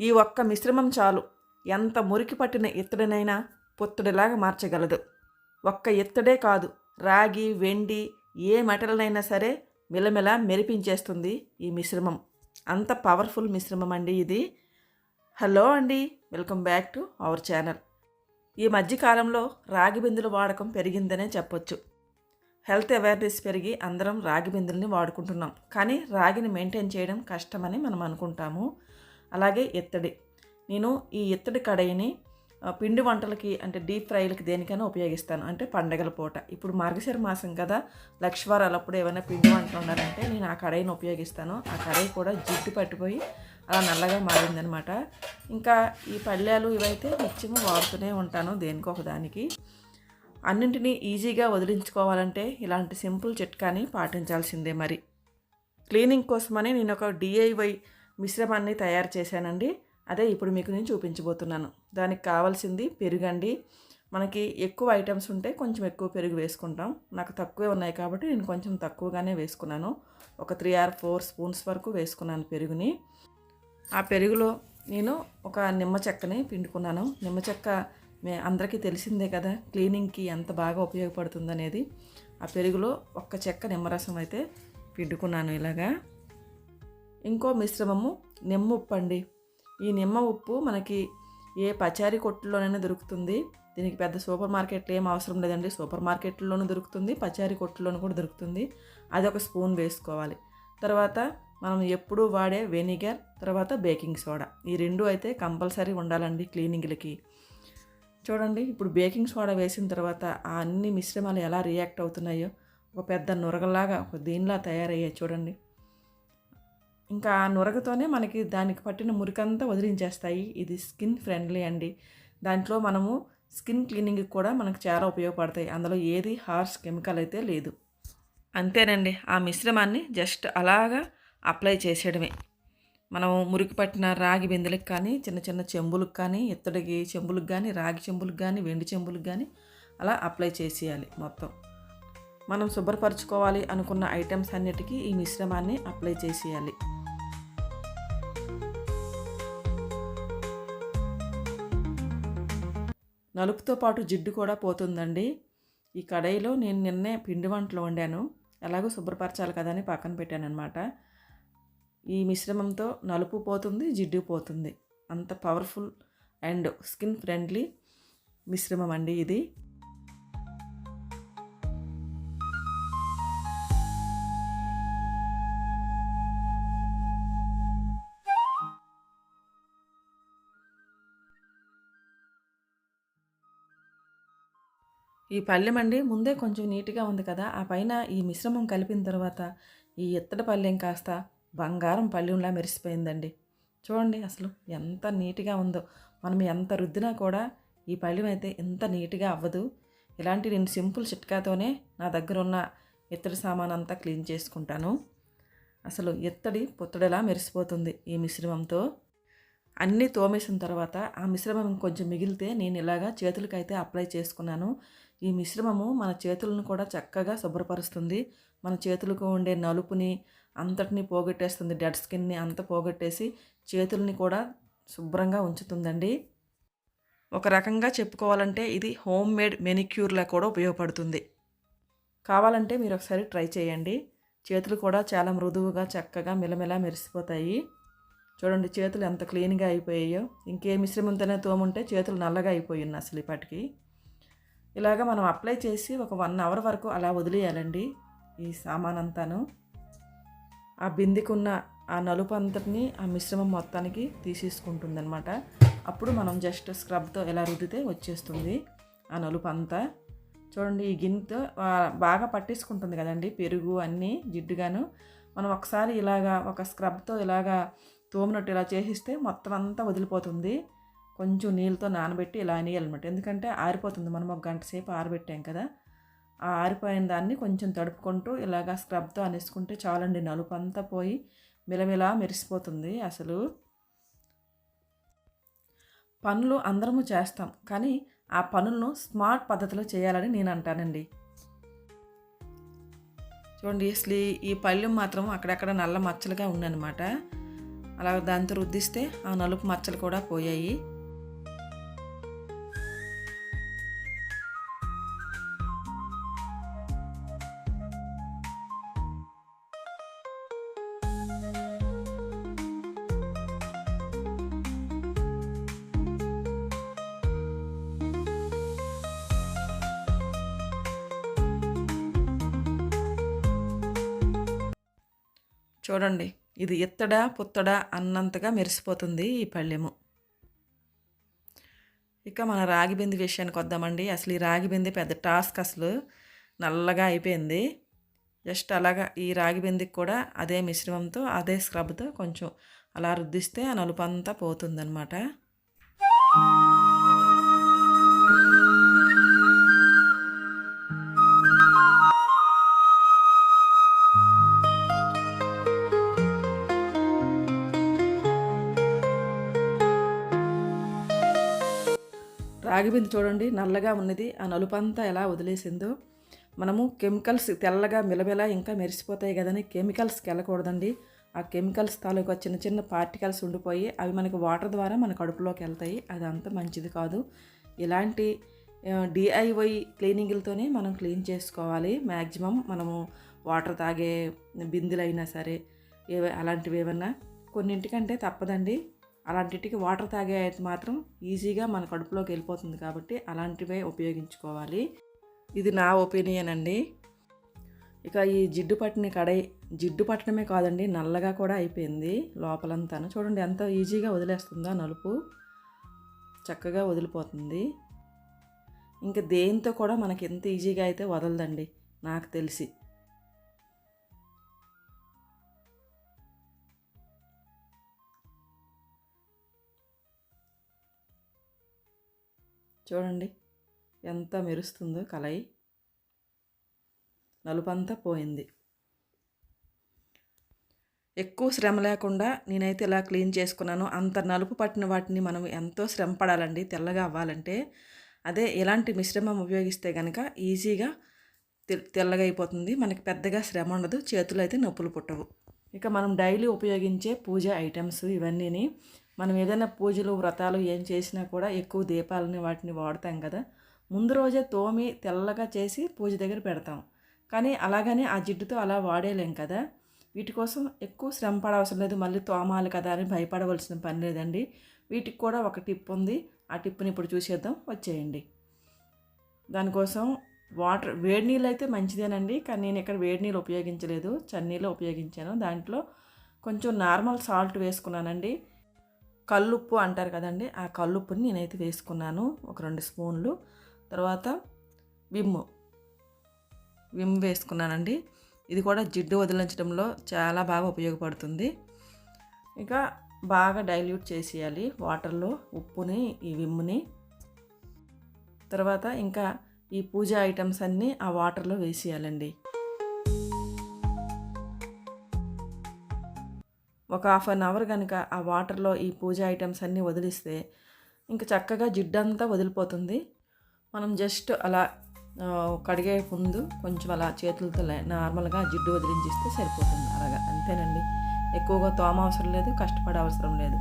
ఈ ఒక్క మిశ్రమం చాలు. ఎంత మురికి పట్టిన ఇత్తడినైనా పొత్తుడిలాగా మార్చగలదు. ఒక్క ఇత్తడే కాదు రాగి వెండి ఏ మెటల్నైనా సరే మిలమిల మెరిపించేస్తుంది ఈ మిశ్రమం. అంత పవర్ఫుల్ మిశ్రమం అండి ఇది. హలో అండి welcome back to our channel. ఈ మధ్యకాలంలో రాగి బిందుల వాడకం పెరిగిందనే చెప్పొచ్చు. హెల్త్ అవేర్నెస్ పెరిగి అందరం రాగి బిందుల్ని వాడుకుంటున్నాం. కానీ రాగిని మెయింటైన్ చేయడం కష్టమని మనం అనుకుంటాము. అలాగే ఇత్తడి నేను ఈ ఇత్తడి కడాయిని పిండి వంటలకి అంటే డీప్ ఫ్రైలకి దేనికైనా ఉపయోగిస్తాను. అంటే పండగల పూట. ఇప్పుడు మార్గశిర మాసం కదా లక్షవారాలప్పుడు ఏమైనా పిండి వంటలు ఉండాలంటే నేను ఆ కడాయిని ఉపయోగిస్తాను. ఆ కడాయి కూడా జిడ్డు పట్టిపోయి అలా నల్లగా మారిందనమాట. ఇంకా ఈ పళ్ళాలు ఇవైతే నిత్యము వాడుతూనే ఉంటాను దేనికో ఒక దానికి. అన్నింటినీ ఈజీగా వదిలించుకోవాలంటే ఇలాంటి సింపుల్ చిట్కాని పాటించాల్సిందే మరి. క్లీనింగ్ కోసమని నేను ఒక డిఐవై మిశ్రమాన్ని తయారు చేశానండి. అదే ఇప్పుడు మీకు నేను చూపించబోతున్నాను. దానికి కావాల్సింది పెరుగండి. మనకి ఎక్కువ ఐటమ్స్ ఉంటే కొంచెం ఎక్కువ పెరుగు వేసుకుంటాం. నాకు తక్కువే ఉన్నాయి కాబట్టి నేను కొంచెం తక్కువగానే వేసుకున్నాను. ఒక త్రీ ఆర్ ఫోర్ స్పూన్స్ వరకు వేసుకున్నాను పెరుగుని. ఆ పెరుగులో నేను ఒక నిమ్మ చెక్కని పిండుకున్నాను. నిమ్మ చెక్క మే అందరికీ తెలిసిందే కదా క్లీనింగ్కి ఎంత బాగా ఉపయోగపడుతుందనేది. ఆ పెరుగులో ఒక్క చెక్క నిమ్మరసం అయితే పిండుకున్నాను ఇలాగా. ఇంకో మిశ్రమము నిమ్మ ఉప్పు అండి ఈ నిమ్మ ఉప్పు మనకి ఏ పచారీ కొట్టులోనైనా దొరుకుతుంది. దీనికి పెద్ద సూపర్ మార్కెట్లో ఏం అవసరం లేదండి. సూపర్ మార్కెట్లోనూ దొరుకుతుంది పచారీ కొట్టులోనూ కూడా దొరుకుతుంది. అది ఒక స్పూన్ వేసుకోవాలి. తర్వాత మనం ఎప్పుడూ వాడే వెనిగర్ తర్వాత బేకింగ్ సోడా. ఈ రెండు అయితే కంపల్సరీ ఉండాలండి క్లీనింగ్లకి. చూడండి ఇప్పుడు బేకింగ్ సోడా వేసిన తర్వాత ఆ అన్ని మిశ్రమాలు ఎలా రియాక్ట్ అవుతున్నాయో. ఒక పెద్ద నురగలాగా ఒక దీనిలా తయారయ్యాయి చూడండి. ఇంకా ఆ నురగతోనే మనకి దానికి పట్టిన మురికంతా వదిలించేస్తాయి. ఇది స్కిన్ ఫ్రెండ్లీ అండి. దాంట్లో మనము స్కిన్ క్లీనింగ్కి కూడా మనకు చాలా ఉపయోగపడతాయి. అందులో ఏది హార్ష్ కెమికల్ అయితే లేదు. అంతేనండి. ఆ మిశ్రమాన్ని జస్ట్ అలాగా అప్లై చేసేయడమే. మనం మురికి పట్టిన రాగి బిందెలకు కానీ చిన్న చిన్న చెంబులకు కానీ ఇత్తడికి చెంబులకు కానీ రాగి చెంబులకు కానీ వెండి చెంబులకు కానీ అలా అప్లై చేసేయాలి మొత్తం. మనం శుభ్రపరచుకోవాలి అనుకున్న ఐటమ్స్ అన్నిటికీ ఈ మిశ్రమాన్ని అప్లై చేసేయాలి. నలుపుతో పాటు జిడ్డు కూడా పోతుందండి. ఈ కడాయిలో నేను నిన్నే పిండి వంటలు వండాను. ఎలాగో శుభ్రపరచాలి కదా అని పక్కన పెట్టాను అనమాట ఈ మిశ్రమంతో నలుపు పోతుంది జిడ్డు పోతుంది. అంత పవర్ఫుల్ అండ్ స్కిన్ ఫ్రెండ్లీ మిశ్రమం అండి ఇది. ఈ పళ్ళెం అండి ముందే కొంచెం నీట్గా ఉంది కదా ఆ పైన ఈ మిశ్రమం కలిపిన తర్వాత ఈ ఇత్తడి పళ్ళెం కాస్త బంగారం పళ్ళెంలా మెరిసిపోయిందండి. చూడండి అసలు ఎంత నీట్గా ఉందో. మనం ఎంత రుద్దినా కూడా ఈ పళ్ళెం అయితే ఎంత నీట్గా అవ్వదు. ఇలాంటి నేను సింపుల్ చిట్కాతోనే నా దగ్గర ఉన్న ఇత్తడి సామాన్ అంతా క్లీన్ చేసుకుంటాను. అసలు ఇత్తడి పుత్తడిలా మెరిసిపోతుంది ఈ మిశ్రమంతో. అన్నీ తోమేసిన తర్వాత ఆ మిశ్రమం కొంచెం మిగిలితే నేను ఇలాగా చేతులకైతే అప్లై చేసుకున్నాను. ఈ మిశ్రమము మన చేతులను కూడా చక్కగా శుభ్రపరుస్తుంది. మన చేతులకు ఉండే నలుపుని అంతటిని పోగొట్టేస్తుంది. డెడ్ స్కిన్ని అంత పోగొట్టేసి చేతుల్ని కూడా శుభ్రంగా ఉంచుతుందండి. ఒక రకంగా చెప్పుకోవాలంటే ఇది హోమ్ మేడ్ మెనిక్యూర్లా కూడా ఉపయోగపడుతుంది. కావాలంటే మీరు ఒకసారి ట్రై చేయండి. చేతులు కూడా చాలా మృదువుగా చక్కగా మిలమిలా మెరిసిపోతాయి. చూడండి చేతులు ఎంత క్లీన్గా అయిపోయాయో. ఇంకే మిశ్రమంతోనే తోముంటే చేతులు నల్లగా అయిపోయింది అసలు ఇప్పటికి. ఇలాగ మనం అప్లై చేసి ఒక వన్ అవర్ వరకు అలా వదిలేయాలండి ఈ సామాన్ అంతాను ఆ బిందెకున్న ఆ నలుపు అంతటిని ఆ మిశ్రమం మొత్తానికి తీసేసుకుంటుందనమాట అప్పుడు మనం జస్ట్ స్క్రబ్తో ఎలా రుద్దితే వచ్చేస్తుంది ఆ నలుపు అంతా చూడండి ఈ గిన్నెతో బాగా పట్టేసుకుంటుంది కదండి. పెరుగు అన్నీ జిడ్డుగాను. మనం ఒకసారి ఇలాగా ఒక స్క్రబ్తో ఇలాగా తోమినట్టు ఇలా చేసిస్తే మొత్తం అంతా వదిలిపోతుంది. కొంచెం నీళ్ళతో నానబెట్టి ఇలా అనేయాలన్నమాట. ఎందుకంటే ఆరిపోతుంది. మనం ఒక గంట సేపు ఆరబెట్టాం కదా. ఆ ఆరిపోయిన దాన్ని కొంచెం తడుపుకుంటూ ఇలాగా స్క్రబ్తో అనేసుకుంటే చాలండి. నలుపు అంతా పోయి మిలమిలా మెరిసిపోతుంది అసలు. పనులు అందరము చేస్తాం. కానీ ఆ పనులను స్మార్ట్ పద్ధతిలో చేయాలని నేను అంటానండి. చూడండి అసలు ఈ- ఈ పళ్ళెం మాత్రం అక్కడక్కడ నల్ల మచ్చలుగా ఉందన్నమాట. అలా దాంతో రుద్దిస్తే ఆ నలుపు మచ్చలు కూడా పోయాయి. చూడండి ఇది ఎత్తడా పుత్తడా అన్నంతగా మెరిసిపోతుంది ఈ పళ్ళెము. ఇక మన రాగి బింది విషయానికి వద్దామండి. అసలు ఈ రాగి బింది పెద్ద టాస్క్ అసలు. నల్లగా అయిపోయింది. జస్ట్ అలాగా ఈ రాగి బిందికి కూడా అదే మిశ్రమంతో అదే స్క్రబ్తో కొంచెం అలా రుద్దిస్తే ఆ పోతుందనమాట పోతుందన్నమాట. రాగిబింది చూడండి నల్లగా ఉన్నది. ఆ నలుపంతా ఎలా వదిలేసిందో. మనము కెమికల్స్ తెల్లగా మిలమిల ఇంకా మెరిసిపోతాయి కదని కెమికల్స్కి వెళ్ళకూడదండి ఆ కెమికల్స్ తాలూకా చిన్న చిన్న పార్టికల్స్ ఉండిపోయి అవి మనకి వాటర్ ద్వారా మన కడుపులోకి వెళ్తాయి. అది అంత మంచిది కాదు. ఇలాంటి డిఐవై క్లీనింగ్లతోనే మనం క్లీన్ చేసుకోవాలి. మ్యాక్సిమం మనము వాటర్ తాగే బిందులైనా సరే ఏవే అలాంటివి ఏమన్నా కొన్నింటికంటే తప్పదండి. అలాంటిటికి వాటర్ తాగే అయితే మాత్రం ఈజీగా మన కడుపులోకి వెళ్ళిపోతుంది కాబట్టి అలాంటివే ఉపయోగించుకోవాలి. ఇది నా ఒపీనియన్ అండి. ఇక ఈ జిడ్డు పట్టిన కడై జిడ్డు పట్టడమే కాదండి నల్లగా కూడా అయిపోయింది లోపలంతాను. చూడండి ఎంత ఈజీగా వదిలేస్తుందో నలుపు. చక్కగా వదిలిపోతుంది. ఇంకా దేంతో కూడా మనకి ఎంత ఈజీగా అయితే వదలదండి నాకు తెలిసి. చూడండి ఎంత మెరుస్తుందో కలయి. నలుపంతా పోయింది. ఎక్కువ శ్రమ లేకుండా నేనైతే ఇలా క్లీన్ చేసుకున్నాను. అంత నలుపు పట్టిన వాటిని మనం ఎంతో శ్రమ పడాలండి తెల్లగా అవ్వాలంటే. అదే ఎలాంటి మిశ్రమం ఉపయోగిస్తే కనుక ఈజీగా తెల్లగా అయిపోతుంది. మనకి పెద్దగా శ్రమ ఉండదు చేతులు అయితే నొప్పులు పుట్టవు. ఇక మనం డైలీ ఉపయోగించే పూజ ఐటమ్స్ ఇవన్నీని మనం ఏదైనా పూజలు వ్రతాలు ఏం చేసినా కూడా ఎక్కువ దీపాలని వాటిని వాడతాం కదా. ముందు రోజే తోమి తెల్లగా చేసి పూజ దగ్గర పెడతాం. కానీ అలాగనే ఆ జిడ్డుతో అలా వాడేలేం కదా. వీటి కోసం ఎక్కువ శ్రమ పడవసరం లేదు. మళ్ళీ తోమాలి కదా అని భయపడవలసిన పని లేదండి. వీటికి కూడా ఒక టిప్ ఉంది. ఆ టిప్ని ఇప్పుడు చూసేద్దాం. వచ్చేయండి. దానికోసం వాటర్ వేడి నీళ్ళు అయితే మంచిదేనండి. కానీ నేను ఇక్కడ వేడి నీళ్ళు ఉపయోగించలేదు. చన్నీళ్ళు ఉపయోగించాను. దాంట్లో కొంచెం నార్మల్ సాల్ట్ వేసుకున్నానండి. కల్లుప్పు అంటారు కదండి ఆ కల్లుప్పుని నేనైతే వేసుకున్నాను ఒక రెండు స్పూన్లు. తర్వాత విమ్ విమ్ వేసుకున్నానండి. ఇది కూడా జిడ్డు వదిలించడంలో చాలా బాగా ఉపయోగపడుతుంది. ఇంకా బాగా డైల్యూట్ చేసేయాలి వాటర్లో ఉప్పుని ఈ విమ్ని. తర్వాత ఇంకా ఈ పూజ ఐటమ్స్ అన్నీ ఆ వాటర్లో వేసేయాలండి. ఒక హాఫ్ అన్ అవర్ కనుక ఆ వాటర్లో ఈ పూజ ఐటమ్స్ అన్నీ వదిలిస్తే ఇంకా చక్కగా జిడ్డంతా వదిలిపోతుంది. మనం జస్ట్ అలా కడిగే ముందు కొంచెం అలా చేతులతో నార్మల్గా జిడ్డు వదిలించిస్తే సరిపోతుంది. అలాగా అంతేనండి. ఎక్కువగా తోమ అవసరం లేదు కష్టపడే అవసరం లేదు.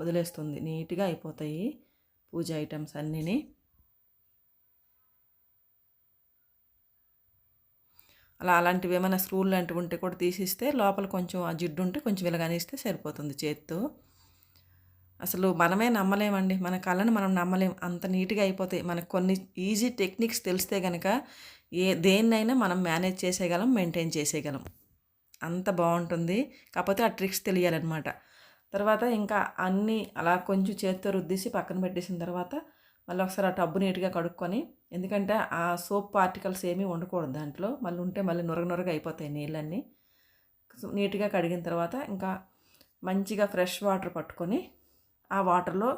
వదిలేస్తుంది. నీట్గా అయిపోతాయి పూజ ఐటమ్స్ అన్నీని. అలా అలాంటివి ఏమైనా స్క్రూలు లాంటివి ఉంటే కూడా తీసిస్తే లోపల కొంచెం ఆ జిడ్డు ఉంటే కొంచెం ఇలాగనిస్తే సరిపోతుంది చేత్తో. అసలు మనమే నమ్మలేమండి. మన కళ్ళని మనం నమ్మలేం. అంత నీట్గా అయిపోతాయి. మనకు కొన్ని ఈజీ టెక్నిక్స్ తెలిస్తే కనుక ఏ దేన్నైనా మనం మేనేజ్ చేసేయగలం మెయింటైన్ చేసేయగలం. అంత బాగుంటుంది. కాకపోతే ఆ ట్రిక్స్ తెలియాలన్నమాట. తర్వాత ఇంకా అన్నీ అలా కొంచెం చేత్తో రుద్దేసి పక్కన పెట్టేసిన తర్వాత మళ్ళీ ఒకసారి ఆ టబ్బు నీట్గా కడుక్కొని ఎందుకంటే ఆ సోప్ పార్టికల్స్ ఏమీ ఉండకూడదు దాంట్లో. మళ్ళీ ఉంటే మళ్ళీ నురగ నురగ అయిపోతాయి నీళ్ళన్నీ. నీట్గా కడిగిన తర్వాత ఇంకా మంచిగా ఫ్రెష్ వాటర్ పట్టుకొని ఆ వాటర్లో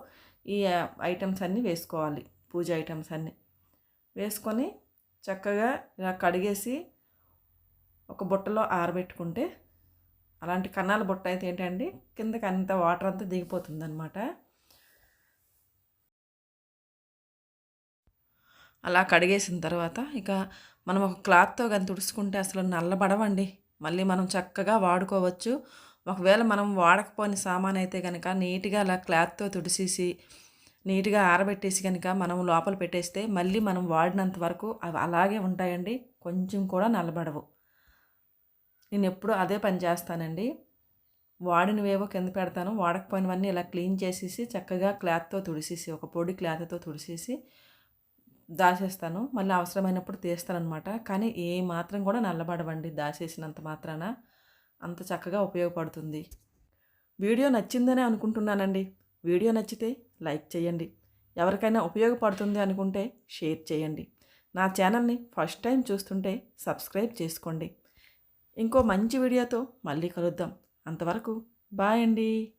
ఈ ఐటమ్స్ అన్నీ వేసుకోవాలి. పూజ ఐటమ్స్ అన్నీ వేసుకొని చక్కగా ఇలా కడిగేసి ఒక బుట్టలో ఆరబెట్టుకుంటే అలాంటి కన్నాల బుట్ట అయితే ఏంటండి? కిందకి అంత వాటర్ అంతా దిగిపోతుంది అనమాట అలా కడిగేసిన తర్వాత ఇక మనం ఒక క్లాత్తో కానీ తుడుచుకుంటే అసలు నల్లబడవండి. మళ్ళీ మనం చక్కగా వాడుకోవచ్చు. ఒకవేళ మనం వాడకపోని సామాన్ అయితే కనుక నీట్గా అలా క్లాత్తో తుడిసేసి నీట్గా ఆరబెట్టేసి కనుక మనం లోపల పెట్టేస్తే మళ్ళీ మనం వాడినంత వరకు అవి అలాగే ఉంటాయండి. కొంచెం కూడా నల్లబడవు. నేను ఎప్పుడూ అదే పని చేస్తానండి. వాడినవేవో కింద పెడతాను. వాడకపోయినవన్నీ ఇలా క్లీన్ చేసేసి చక్కగా క్లాత్తో తుడిసేసి ఒక పొడి క్లాత్తో తుడిసేసి దాచేస్తాను మళ్ళీ అవసరమైనప్పుడు తీస్తాను అనమాట కానీ ఏ మాత్రం కూడా నల్లబడవండి దాచేసినంత మాత్రాన. అంత చక్కగా ఉపయోగపడుతుంది. వీడియో నచ్చిందనే అనుకుంటున్నానండి. వీడియో నచ్చితే లైక్ చేయండి. ఎవరికైనా ఉపయోగపడుతుంది అనుకుంటే షేర్ చేయండి. నా ఛానల్ని ఫస్ట్ టైం చూస్తుంటే సబ్స్క్రైబ్ చేసుకోండి. ఇంకో మంచి వీడియోతో మళ్ళీ కలుద్దాం. అంతవరకు బాయ్ అండి.